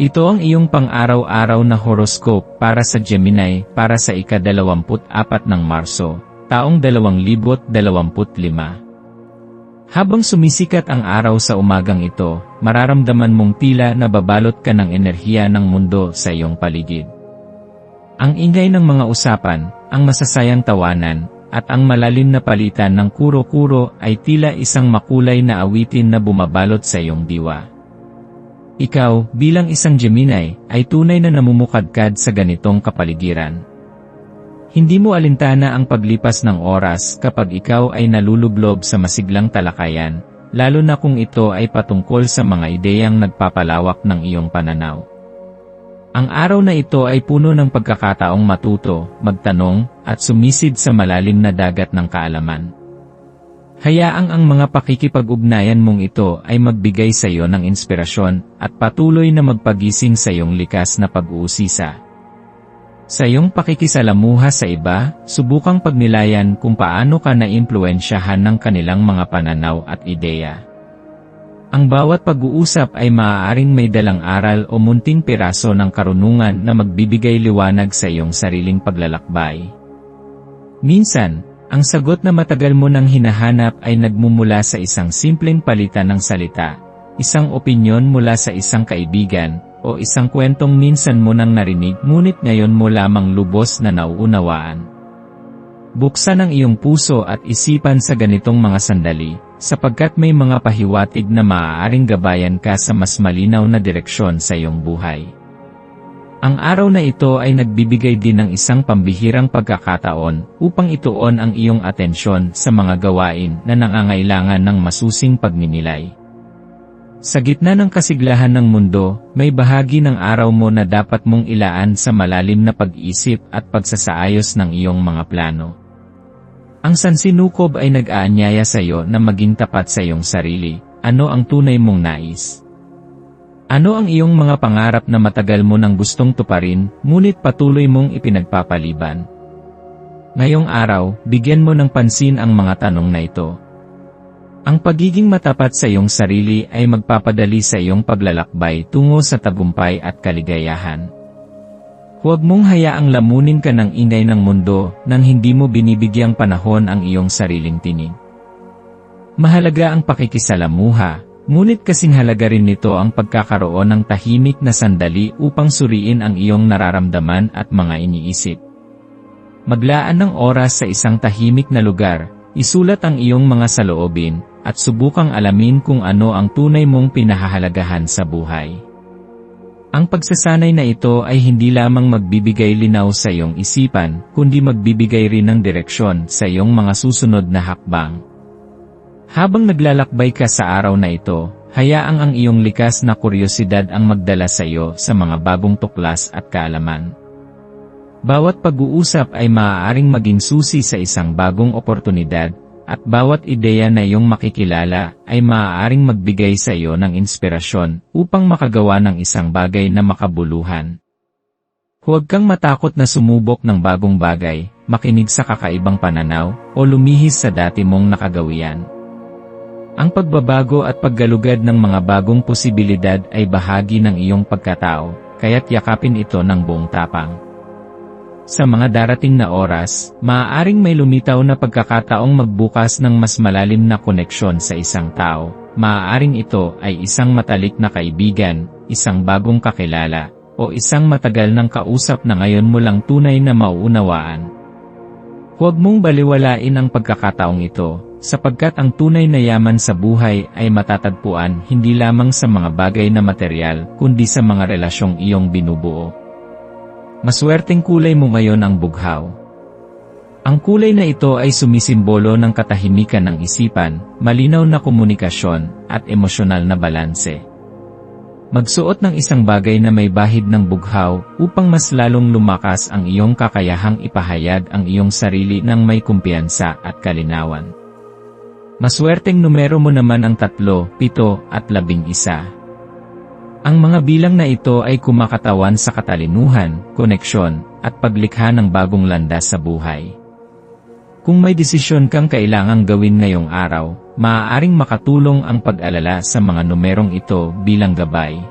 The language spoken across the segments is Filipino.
Ito ang iyong pang-araw-araw na horoscope para sa Gemini para sa ika-24 ng Marso, taong 2025. Habang sumisikat ang araw sa umagang ito, mararamdaman mong tila nababalot ka ng enerhiya ng mundo sa iyong paligid. Ang ingay ng mga usapan, ang masasayang tawanan, at ang malalim na palitan ng kuro-kuro ay tila isang makulay na awitin na bumabalot sa iyong diwa. Ikaw, bilang isang Gemini, ay tunay na namumukadkad sa ganitong kapaligiran. Hindi mo alintana ang paglipas ng oras kapag ikaw ay nalulublob sa masiglang talakayan, lalo na kung ito ay patungkol sa mga ideyang nagpapalawak ng iyong pananaw. Ang araw na ito ay puno ng pagkakataong matuto, magtanong, at sumisid sa malalim na dagat ng kaalaman. Hayaang ang mga pakikipag-ugnayan mong ito ay magbigay sa iyo ng inspirasyon at patuloy na magpagising sa iyong likas na pag-uusisa. Sa iyong pakikisalamuha sa iba, subukang pagnilayan kung paano ka naimpluensyahan ng kanilang mga pananaw at ideya. Ang bawat pag-uusap ay maaaring may dalang aral o munting piraso ng karunungan na magbibigay liwanag sa iyong sariling paglalakbay. Minsan, ang sagot na matagal mo nang hinahanap ay nagmumula sa isang simpleng palitan ng salita, isang opinyon mula sa isang kaibigan, o isang kwentong minsan mo nang narinig ngunit ngayon mo lamang lubos na nauunawaan. Buksan ang iyong puso at isipan sa ganitong mga sandali, sapagkat may mga pahiwatig na maaaring gabayan ka sa mas malinaw na direksyon sa iyong buhay. Ang araw na ito ay nagbibigay din ng isang pambihirang pagkakataon upang ituon ang iyong atensyon sa mga gawain na nangangailangan ng masusing pagninilay. Sa gitna ng kasiglahan ng mundo, may bahagi ng araw mo na dapat mong ilaan sa malalim na pag-isip at pagsasaayos ng iyong mga plano. Ang sansinukob ay nag-aanyaya sa iyo na maging tapat sa iyong sarili, ano ang tunay mong nais. Ano ang iyong mga pangarap na matagal mo nang gustong tuparin, ngunit patuloy mong ipinagpapaliban? Ngayong araw, bigyan mo ng pansin ang mga tanong na ito. Ang pagiging matapat sa iyong sarili ay magpapadali sa iyong paglalakbay tungo sa tagumpay at kaligayahan. Huwag mong hayaang lamunin ka ng ingay ng mundo nang hindi mo binibigyang panahon ang iyong sariling tinig. Mahalaga ang pakikisalamuha, Ngunit kasing halaga rin nito ang pagkakaroon ng tahimik na sandali upang suriin ang iyong nararamdaman at mga iniisip. Maglaan ng oras sa isang tahimik na lugar, isulat ang iyong mga saloobin, at subukang alamin kung ano ang tunay mong pinahahalagahan sa buhay. Ang pagsasanay na ito ay hindi lamang magbibigay linaw sa iyong isipan, kundi magbibigay rin ng direksyon sa iyong mga susunod na hakbang. Habang naglalakbay ka sa araw na ito, hayaang ang iyong likas na kuryosidad ang magdala sa iyo sa mga bagong tuklas at kaalaman. Bawat pag-uusap ay maaaring maging susi sa isang bagong oportunidad, at bawat ideya na iyong makikilala ay maaaring magbigay sa iyo ng inspirasyon upang makagawa ng isang bagay na makabuluhan. Huwag kang matakot na sumubok ng bagong bagay, makinig sa kakaibang pananaw, o lumihis sa dati mong nakagawian. Ang pagbabago at paggalugad ng mga bagong posibilidad ay bahagi ng iyong pagkatao, kaya't yakapin ito ng buong tapang. Sa mga darating na oras, maaaring may lumitaw na pagkakataong magbukas ng mas malalim na koneksyon sa isang tao. Maaaring ito ay isang matalik na kaibigan, isang bagong kakilala, o isang matagal ng kausap na ngayon mo lang tunay na mauunawaan. Huwag mong baliwalain ang pagkakataong ito, sapagkat ang tunay na yaman sa buhay ay matatagpuan hindi lamang sa mga bagay na material, kundi sa mga relasyong iyong binubuo. Maswerteng kulay mo ngayon ang bughaw. Ang kulay na ito ay sumisimbolo ng katahimikan ng isipan, malinaw na komunikasyon, at emosyonal na balanse. Magsuot ng isang bagay na may bahid ng bughaw upang mas lalong lumakas ang iyong kakayahang ipahayag ang iyong sarili ng may kumpiyansa at kalinawan. Maswerteng numero mo naman ang tatlo, pito, at labing isa. Ang mga bilang na ito ay kumakatawan sa katalinuhan, koneksyon, at paglikha ng bagong landas sa buhay. Kung may desisyon kang kailangang gawin ngayong araw, maaaring makatulong ang pag-alala sa mga numerong ito bilang gabay.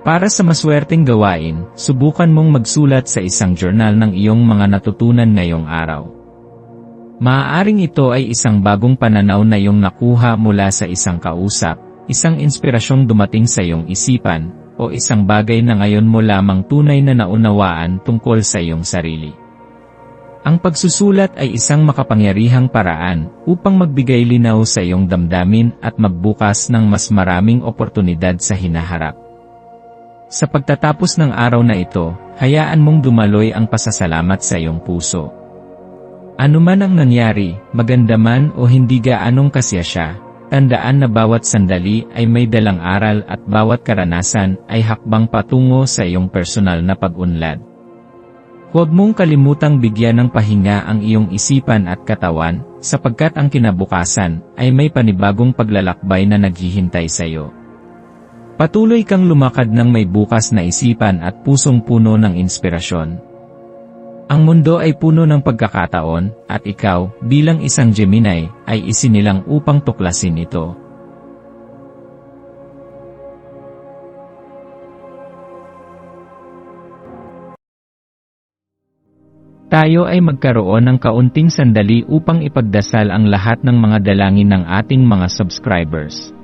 Para sa maswerteng gawain, subukan mong magsulat sa isang journal ng iyong mga natutunan ngayong araw. Maaaring ito ay isang bagong pananaw na iyong nakuha mula sa isang kausap, isang inspirasyong dumating sa iyong isipan, o isang bagay na ngayon mo lamang tunay na naunawaan tungkol sa iyong sarili. Ang pagsusulat ay isang makapangyarihang paraan upang magbigay linaw sa iyong damdamin at magbukas ng mas maraming oportunidad sa hinaharap. Sa pagtatapos ng araw na ito, hayaan mong dumaloy ang pasasalamat sa iyong puso. Ano man ang nangyari, maganda man o hindi gaanong kasya siya, tandaan na bawat sandali ay may dalang aral at bawat karanasan ay hakbang patungo sa iyong personal na pag-unlad. Huwag mong kalimutang bigyan ng pahinga ang iyong isipan at katawan, sapagkat ang kinabukasan ay may panibagong paglalakbay na naghihintay sa iyo. Patuloy kang lumakad ng may bukas na isipan at pusong puno ng inspirasyon. Ang mundo ay puno ng pagkakataon, at ikaw, bilang isang Gemini, ay isinilang upang tuklasin ito. Tayo ay magkaroon ng kaunting sandali upang ipagdasal ang lahat ng mga dalangin ng ating mga subscribers,